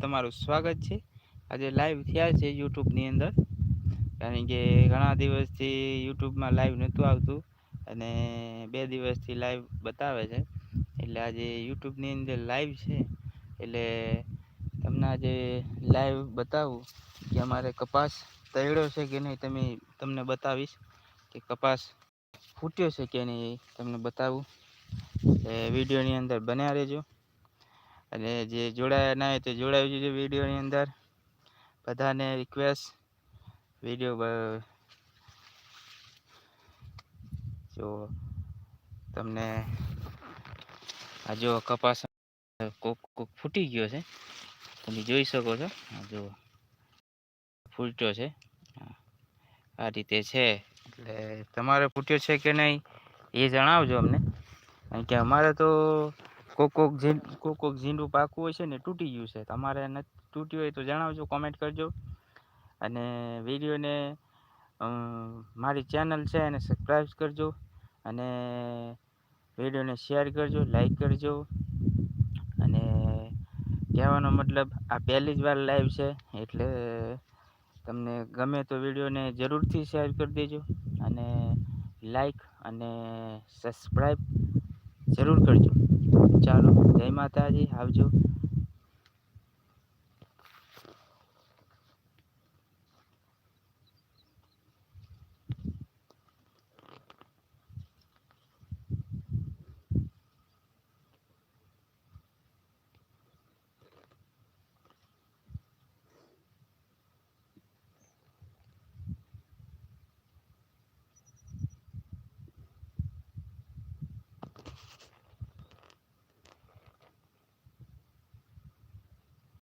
તમારું સ્વાગત છે. આજે લાઈવ થયા છે યુટ્યુબની અંદર. કારણ કે ઘણા દિવસથી યુટ્યુબમાં લાઈવ નહોતું આવતું અને બે દિવસથી લાઈવ બતાવે છે. એટલે આજે યુટ્યુબની અંદર લાઈવ છે. એટલે તમને આજે લાઈવ બતાવું કે અમારે કપાસ તૈડો છે કે નહીં તમે, તમને બતાવીશ કે કપાસ ફૂટ્યો છે કે નહીં તમને બતાવું. એટલે વિડીયોની અંદર બન્યા રહેજો. અને જે જોડાયા ના હોય તે જોડાવી જજો વિડીયોની અંદર. બધાને રિક્વેસ્ટ વીડિયો જો તમને આ જો કપાસ કોક કોક ફૂટી ગયો છે. તમે જોઈ શકો છો. જો ફૂટ્યો છે. આ રીતે છે. એટલે તમારે ફૂટ્યો છે કે નહીં એ જણાવજો અમને. કારણ કે અમારે તો કોક કોક કોક ઝીંડું પાકું હોય છે ને, તૂટી ગયું છે. તમારે તૂટ્યું હોય તો જણાવજો કોમેન્ટ કરજો. અને વિડીયોને મારી ચેનલ છે એને સબસ્ક્રાઈબ કરજો. અને વિડીયોને શેર કરજો લાઈક કરજો. અને કહેવાનો મતલબ, આ પહેલી જ વાર લાઈવ છે, એટલે તમને ગમે તો વિડીયોને જરૂરથી શેર કરી દેજો. અને લાઈક અને સબસ્ક્રાઈબ જરૂર કરજો. ચાલો જય માતાજી આવજો.